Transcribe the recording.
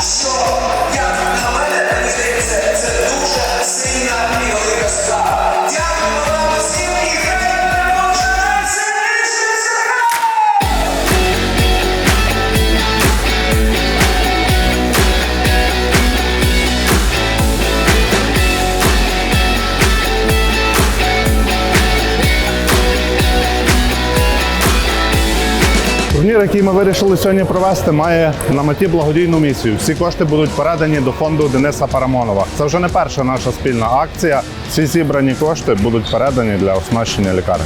Yes! Збір, який ми вирішили сьогодні провести, має на меті благодійну місію. Всі кошти будуть передані до фонду Дениса Парамонова. Це вже не перша наша спільна акція. Всі зібрані кошти будуть передані для оснащення лікарні.